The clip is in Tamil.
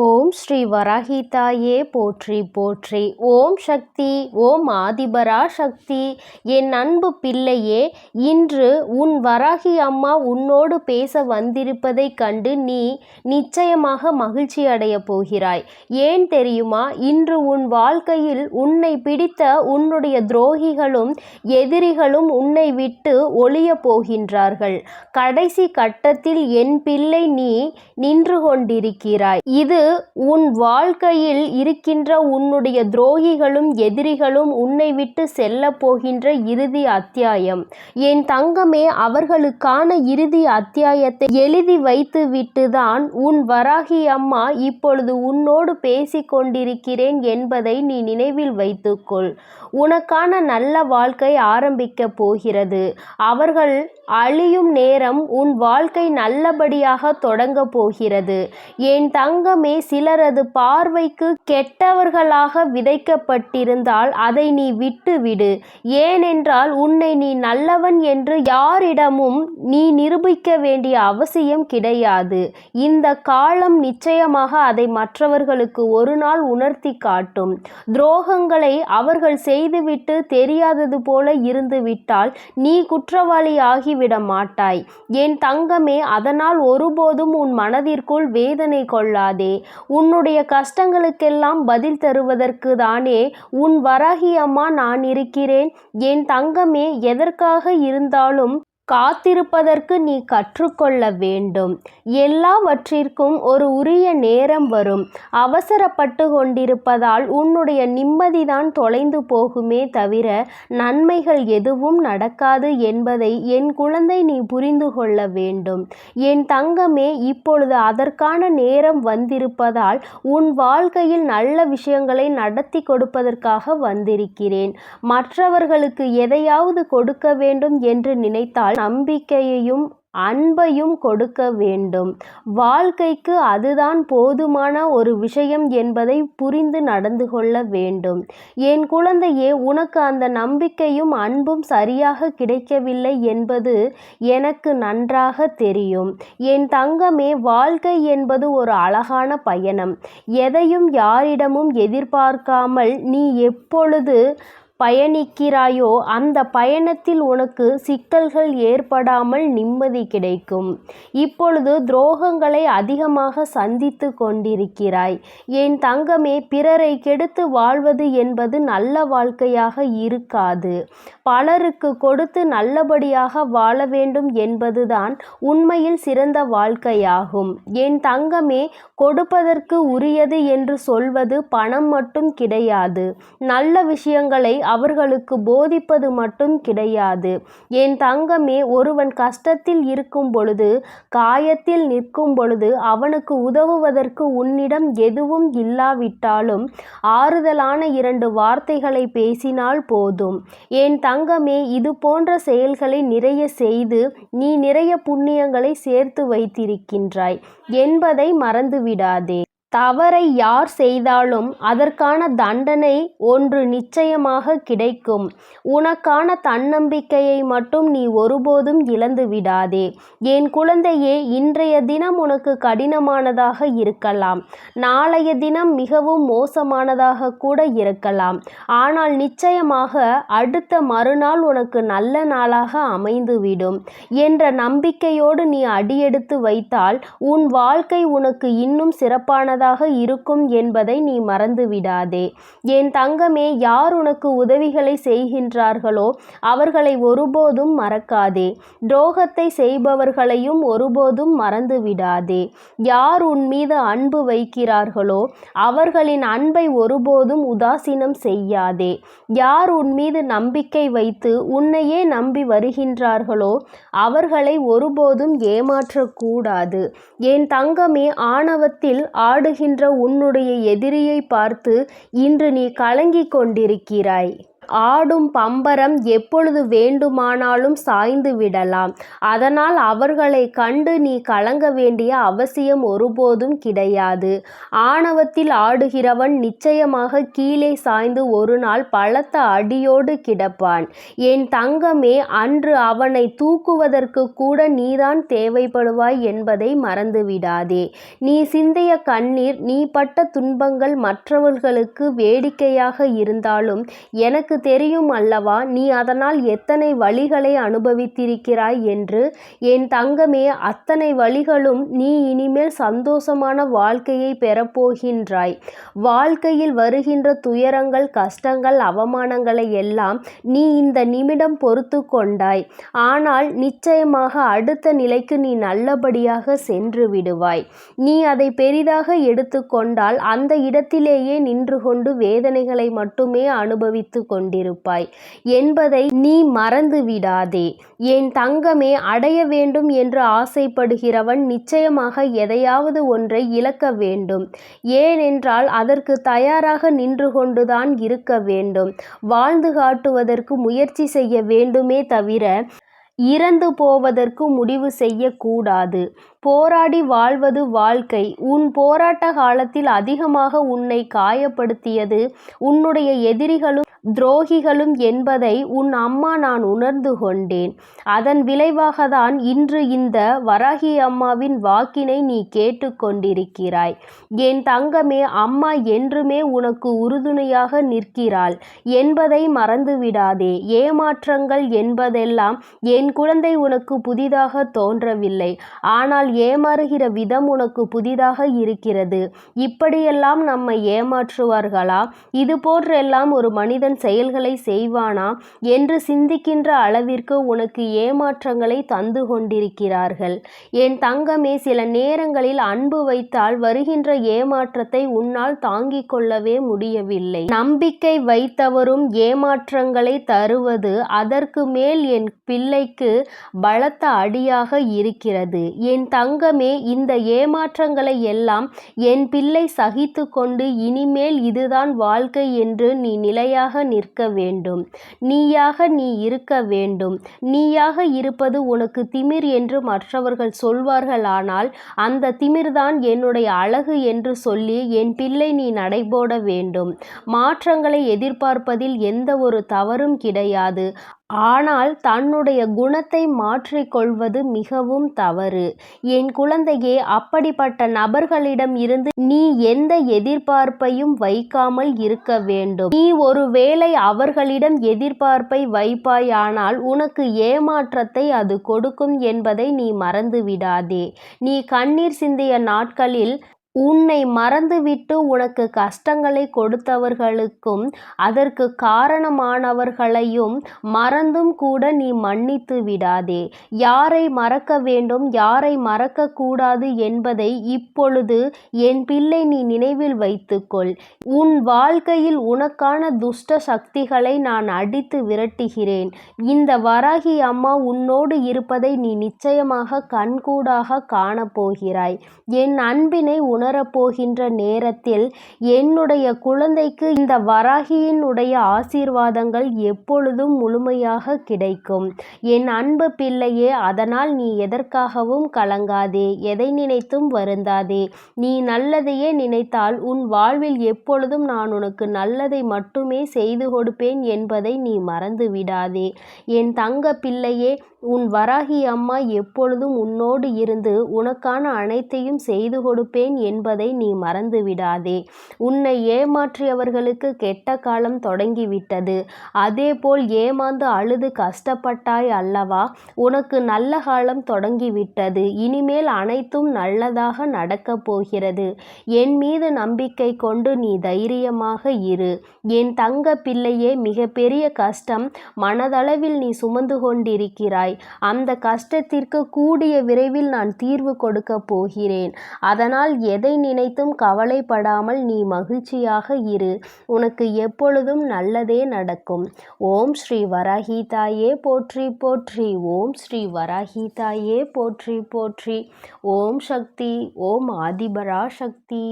ஓம் ஸ்ரீ வராகிதாயே போற்றி போற்றி. ஓம் சக்தி ஓம் ஆதிபரா சக்தி. என் அன்பு பிள்ளையே இன்று உன் வராகி அம்மா உன்னோடு பேச வந்திருப்பதைக் கண்டு நீ நிச்சயமாக மகிழ்ச்சி அடையப் போகிறாய். ஏன் தெரியுமா? இன்று உன் வாழ்க்கையில் உன்னை பிடித்த உன்னுடைய துரோகிகளும் எதிரிகளும் உன்னை விட்டு ஒளியப் போகின்றார்கள். கடைசி கட்டத்தில் என் பிள்ளை நீ நின்று கொண்டிருக்கிறாய். இது உன் வாழ்க்கையில் இருக்கின்ற உன்னுடைய துரோகிகளும் எதிரிகளும் உன்னை விட்டு செல்லப் போகின்ற இறுதி அத்தியாயம். என் தங்கமே அவர்களுக்கான இறுதி அத்தியாயத்தை எழுதி வைத்து விட்டுதான் உன் வராகி அம்மா இப்பொழுது உன்னோடு பேசிக் கொண்டிருக்கிறேன் என்பதை நீ நினைவில் வைத்துக்கொள். உனக்கான நல்ல வாழ்க்கை ஆரம்பிக்கப் போகிறது. அவர்கள் அழியும் நேரம் உன் வாழ்க்கை நல்லபடியாக தொடங்கப் போகிறது. என் தங்கமே சிலரது பார்வைக்கு கெட்டவர்களாக விதைக்கப்பட்டிருந்தால் அதை நீ விட்டுவிடு. ஏனென்றால் உன்னை நீ நல்லவன் என்று யாரிடமும் நீ நிரூபிக்க வேண்டிய அவசியம் கிடையாது. இந்த காலம் நிச்சயமாக அதை மற்றவர்களுக்கு ஒரு நாள் உணர்த்தி காட்டும். துரோகங்களை அவர்கள் செய்துவிட்டு தெரியாதது போல இருந்துவிட்டால் நீ குற்றவாளி ஆகிவிட மாட்டாய். என் தங்கமே அதனால் ஒருபோதும் உன் மனதிற்குள் வேதனை கொள்ளாதே. உன்னுடைய கஷ்டங்களுக்கெல்லாம் பதில் தருவதற்கு தானே உன் வராகி அம்மா நான் இருக்கிறேன். என் தங்கமே எதற்காக இருந்தாலும் காத்திருப்பதற்கு நீ கற்றுக்கொள்ள வேண்டும். எல்லாவற்றிற்கும் ஒரு உரிய நேரம் வரும். அவசரப்பட்டு கொண்டிருப்பதால் உன்னுடைய நிம்மதிதான் தொலைந்து போகுமே தவிர நன்மைகள் எதுவும் நடக்காது என்பதை என் குழந்தை நீ புரிந்து கொள்ள வேண்டும். என் தங்கமே இப்பொழுது அதற்கான நேரம் வந்திருப்பதால் உன் வாழ்க்கையில் நல்ல விஷயங்களை நடத்தி கொடுப்பதற்காக வந்திருக்கிறேன். மற்றவர்களுக்கு எதையாவது கொடுக்க வேண்டும் என்று நினைத்தால் நம்பிக்கையையும் அன்பையும் கொடுக்க வேண்டும். வாழ்க்கைக்கு அதுதான் போதுமான ஒரு விஷயம் என்பதை புரிந்து நடந்து கொள்ள வேண்டும். என் குழந்தையே உனக்கு அந்த நம்பிக்கையும் அன்பும் சரியாக கிடைக்கவில்லை என்பது எனக்கு நன்றாக தெரியும். என் தங்கமே வாழ்க்கை என்பது ஒரு அழகான பயணம். எதையும் யாரிடமும் எதிர்பார்க்காமல் நீ எப்பொழுது பயணிக்கிறாயோ அந்த பயணத்தில் உனக்கு சிக்கல்கள் ஏற்படாமல் நிம்மதி கிடைக்கும். இப்பொழுது துரோகங்களை அதிகமாக சந்தித்து கொண்டிருக்கிறாய். என் தங்கமே பிறரை கெடுத்து வாழ்வது என்பது நல்ல வாழ்க்கையாக இருக்காது. பலருக்கு கொடுத்து நல்லபடியாக வாழ வேண்டும் என்பதுதான் உண்மையில் சிறந்த வாழ்க்கையாகும். என் தங்கமே கொடுப்பதற்கு உரியது என்று சொல்வது பணம் மட்டும் கிடையாது. நல்ல விஷயங்களை அவர்களுக்கு போதிப்பது மட்டும் கிடையாது. என் தங்கமே ஒருவன் கஷ்டத்தில் இருக்கும் பொழுது காயத்தில் நிற்கும் பொழுது அவனுக்கு உதவுவதற்கு உன்னிடம் எதுவும் இல்லாவிட்டாலும் ஆறுதலான இரண்டு வார்த்தைகளை பேசினால் போதும். என் தங்கமே இது போன்ற செயல்களை நிறைய செய்து நீ நிறைய புண்ணியங்களை சேர்த்து வைத்திருக்கின்றாய் என்பதை மறந்துவிடாதே. தவறை யார் செய்தாலும் அதற்கான தண்டனை ஒன்று நிச்சயமாக கிடைக்கும். உனக்கான தன்னம்பிக்கையை மட்டும் நீ ஒருபோதும் இழந்து விடாதே. என் குழந்தையே இன்றைய தினம் உனக்கு கடினமானதாக இருக்கலாம். நாளைய தினம் மிகவும் மோசமானதாக கூட இருக்கலாம். ஆனால் நிச்சயமாக அடுத்த மறுநாள் உனக்கு நல்ல நாளாக அமைந்துவிடும் என்ற நம்பிக்கையோடு நீ அடியெடுத்து வைத்தால் உன் வாழ்க்கை உனக்கு இன்னும் சிறப்பான பயனுள்ளதாக இருக்கும் என்பதை நீ மறந்துவிடாதே. என் தங்கமே யார் உனக்கு உதவிகளை செய்கின்றார்களோ அவர்களை ஒருபோதும் மறக்காதே. துரோகத்தை செய்பவர்களையும் ஒருபோதும் மறந்துவிடாதே. யார் உன் மீது அன்பு வைக்கிறார்களோ அவர்களின் அன்பை ஒருபோதும் உதாசீனம் செய்யாதே. யார் உன் மீது நம்பிக்கை வைத்து உன்னையே நம்பி வருகின்றார்களோ அவர்களை ஒருபோதும் ஏமாற்றக்கூடாது. என் தங்கமே ஆணவத்தில் ஆடு ஆடுகின்ற உன்னுடைய எதிரியை பார்த்து இன்று நீ கலங்கிக் கொண்டிருக்கிறாய். ஆடும் பம்பரம் எப்பொழுது வேண்டுமானாலும் சாய்ந்து விடலாம். அதனால் அவர்களை கண்டு நீ கலங்க வேண்டிய அவசியம் ஒருபோதும் கிடையாது. ஆணவத்தில் ஆடுகிறவன் நிச்சயமாக கீழே சாய்ந்து ஒரு நாள் பலத்த அடியோடு கிடப்பான். என் தங்கமே அன்று அவனை தூக்குவதற்கு கூட நீதான் தேவைப்படுவாய் என்பதை மறந்துவிடாதே. நீ சிந்திய கண்ணீர் நீ பட்ட துன்பங்கள் மற்றவர்களுக்கு வேடிக்கையாக இருந்தாலும் எனக்கு தெரியும் அல்லவா? நீ அதனால் எத்தனை வழிகளை அனுபவித்திருக்கிறாய் என்று? என் தங்கமே அத்தனை வழிகளும் நீ இனிமேல் சந்தோஷமான வாழ்க்கையை பெறப்போகின்றாய். வாழ்க்கையில் வருகின்ற துயரங்கள் கஷ்டங்கள் அவமானங்களை எல்லாம் நீ இந்த நிமிடம் பொறுத்து கொண்டாய். ஆனால் நிச்சயமாக அடுத்த நிலைக்கு நீ நல்லபடியாக சென்று விடுவாய். நீ அதை பெரிதாக எடுத்துக்கொண்டால் அந்த இடத்திலேயே நின்று கொண்டு வேதனைகளை மட்டுமே அனுபவித்து கொண்டிருப்பாய். என்பதை நீ மறந்து விடாதே என் தங்கமே அடைய வேண்டும் என்று ஆசைப்படுகிறவன் நிச்சயமாக எதையாவது ஒன்றை இழக்க வேண்டும். ஏனென்றால் அதற்கு தயாராக நின்று கொண்டுதான் இருக்க வேண்டும். வாழ்ந்து காட்டுவதற்கு முயற்சி செய்ய வேண்டுமே தவிர இறந்து போவதற்கு முடிவு செய்யக்கூடாது. போராடி வாழ்வது வாழ்க்கை. உன் போராட்ட காலத்தில் அதிகமாக உன்னை காயப்படுத்தியது உன்னுடைய எதிரிகளும் துரோகிகளும் என்பதை உன் அம்மா நான் உணர்ந்து கொண்டேன். அதன் விளைவாக தான் இன்று இந்த வராகி அம்மாவின் வாக்கினை நீ கேட்டுக்கொண்டிருக்கிறாய் என் தங்கமே அம்மா என்றுமே உனக்கு உறுதுணையாக நிற்கிறாள் என்பதை மறந்துவிடாதே. ஏமாற்றங்கள் என்பதெல்லாம் என் குழந்தை உனக்கு புதிதாக தோன்றவில்லை. ஆனால் ஏமாறுகிற விதம் உனக்கு புதிதாக இருக்கிறது. இப்படியெல்லாம் நம்மை ஏமாற்றுவார்களா? இது போன்றெல்லாம் ஒரு மனிதன் செயல்களை செய்வானா? என்று சிந்திக்கின்ற அளவிற்கு உனக்கு ஏமாற்றங்களை தந்து கொண்டிருக்கிறார்கள். என் தங்கமே சில நேரங்களில் அன்பு வைத்தால் வருகின்ற ஏமாற்றத்தை உன்னால் தாங்கிக் கொள்ளவே முடியவில்லை. நம்பிக்கை வைத்தவரும் ஏமாற்றங்களை தருவது அதற்கு மேல் என் பிள்ளைக்கு பலத்த அடியாக இருக்கிறது. என் தங்கமே இந்த ஏமாற்றங்களை எல்லாம் என் பிள்ளை சகித்து கொண்டு இனிமேல் இதுதான் வாழ்க்கை என்று நீ நிலையாக நிற்க வேண்டும். நீயாக நீ இருக்க வேண்டும். நீயாக இருப்பது உனக்கு திமிர் என்று மற்றவர்கள் சொல்வார்களானால் அந்த திமிர்தான் என்னுடைய அழகு என்று சொல்லி என் பிள்ளை நீ நடைபோட வேண்டும். மாற்றங்களை எதிர்பார்ப்பதில் எந்த ஒரு தவறும் கிடையாது. ஆனால் தன்னுடைய குணத்தை மாற்றிக்கொள்வது மிகவும் தவறு. என் குழந்தையே அப்படிப்பட்ட நபர்களிடம் இருந்து நீ எந்த எதிர்பார்ப்பையும் வைக்காமல் இருக்க வேண்டும். நீ ஒருவேளை அவர்களிடம் எதிர்பார்ப்பை வைப்பாயானால் உனக்கு ஏமாற்றத்தை அது கொடுக்கும் என்பதை நீ மறந்து விடாதே நீ கண்ணீர் சிந்திய நாட்களில் உன்னை மறந்துவிட்டு உனக்கு கஷ்டங்களை கொடுத்தவர்களுக்கும் அதற்கு காரணமானவர்களையும் மறந்தும் கூட நீ மன்னித்து விடாதே. யாரை மறக்க வேண்டும் யாரை மறக்கக்கூடாது என்பதை இப்பொழுது என் பிள்ளை நீ நினைவில் வைத்துக்கொள். உன் வாழ்க்கையில் உனக்கான துஷ்ட சக்திகளை நான் அடித்து விரட்டுகிறேன். இந்த வராகி அம்மா உன்னோடு இருப்பதை நீ நிச்சயமாக கண்கூடாக காணப்போகிறாய். என் அன்பினை உணரப்போகின்ற நேரத்தில் என்னுடைய குழந்தைக்கு இந்த வராகியினுடைய ஆசீர்வாதங்கள் எப்பொழுதும் முழுமையாக கிடைக்கும். என் அன்பு பிள்ளையே அதனால் நீ எதற்காகவும் கலங்காதே எதை நினைத்தும் வருந்தாதே. நீ நல்லதையே நினைத்தால் உன் வாழ்வில் எப்பொழுதும் நான் உனக்கு நல்லதை மட்டுமே செய்து கொடுப்பேன் என்பதை நீ மறந்து விடாதே என் தங்க பிள்ளையே உன் வராகி அம்மா எப்பொழுதும் உன்னோடு இருந்து உனக்கான அனைத்தையும் செய்து கொடுப்பேன் என்பதை நீ மறந்து விடாதே உன்னை ஏமாற்றியவர்களுக்கு கெட்ட காலம் தொடங்கிவிட்டது. அதேபோல் ஏமாந்து அழுது கஷ்டப்பட்டாய் அல்லவா? உனக்கு நல்ல காலம் தொடங்கிவிட்டது. இனிமேல் அனைத்தும் நல்லதாக நடக்கப் போகிறது. என் மீது நம்பிக்கை கொண்டு நீ தைரியமாக இரு. என் தங்க பிள்ளையே மிகப்பெரிய கஷ்டம். மனதளவில் நீ சுமந்து கொண்டிருக்கிறாய். அந்த கஷ்டத்திற்கு கூடிய விரைவில் நான் தீர்வு கொடுக்க போகிறேன். அதனால் எதை நினைத்தும் கவலைப்படாமல் நீ மகிழ்ச்சியாக இரு. உனக்கு எப்பொழுதும் நல்லதே நடக்கும். ஓம் ஸ்ரீ வராகீதாயே போற்றி போற்றி. ஓம் ஸ்ரீ வராகீதாயே போற்றி போற்றி. ஓம் சக்தி ஓம் ஆதிபரா சக்தி